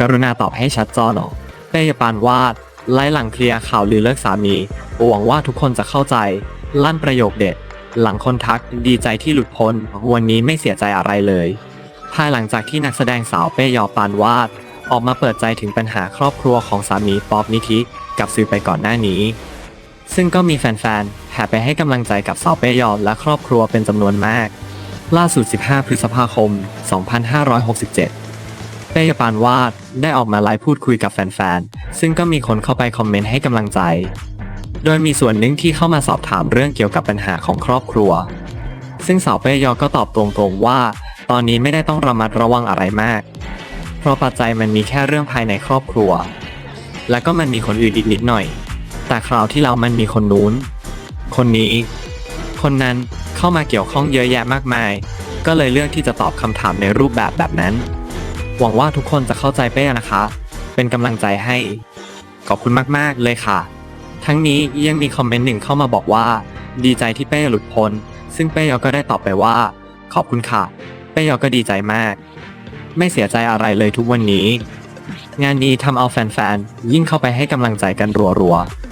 กรุณาตอบให้ชัดจอหนอเป้ยปานวาดไล่หลังเคลียร์ข่าวลือเลิกสามีหวังว่าทุกคนจะเข้าใจ ลั่นประโยคเด็ด หลังคนทักดีใจที่หลุดพ้นวันนี้ไม่เสียใจอะไรเลย ภายหลังจากที่นักแสดงสาวเป้ยอปานวาด ออกมาเปิดใจถึงปัญหาครอบครัวของสามีป๊อบนิธิกับสื่อไปก่อนหน้านี้ ซึ่งก็มีแฟนๆแห่ไปให้กำลังใจกับสาวเป้ยอและครอบครัวเป็นจำนวนมาก ล่าสุด 15 พฤษภาคม 2567 เป้ยปานวาดได้ออกมาไลฟ์พูดคุยกับแฟนๆ ซึ่งก็มีคนเข้าไปคอมเมนต์ให้กำลังใจ โดยมีส่วนหนึ่งที่เข้ามาสอบถามเรื่องเกี่ยวกับปัญหาของครอบครัว ซึ่งสาวเป้ยอก็ตอบตรงๆว่า ตอนนี้ไม่ได้ต้องระมัดระวังอะไรมาก เพราะปัจจัยมันมีแค่เรื่องภายในครอบครัว และก็มันมีคนอื่นอีกนิดหน่อย แต่คราวที่เรามันมีคนนู้น คนนี้ คนนั้นเข้ามาเกี่ยวข้องเยอะแยะมากมาย ก็เลยเลือกที่จะตอบคำถามในรูปแบบแบบนั้น หวังว่าทุกคนจะเข้าใจเป้นะคะ เป็นกำลังใจให้ ขอบคุณมากๆเลยค่ะ ทั้งนี้ยังมีคอมเมนต์หนึ่งเข้ามาบอกว่า ดีใจที่เป้หลุดพ้นซึ่งเป้ยอก็ได้ตอบไปว่า ขอบคุณค่ะ เป้ยอก็ดีใจมาก ไม่เสียใจอะไรเลยทุกวันนี้ งานนี้ทำเอาแฟนๆยิ่งเข้าไปให้กำลังใจกันรัวๆ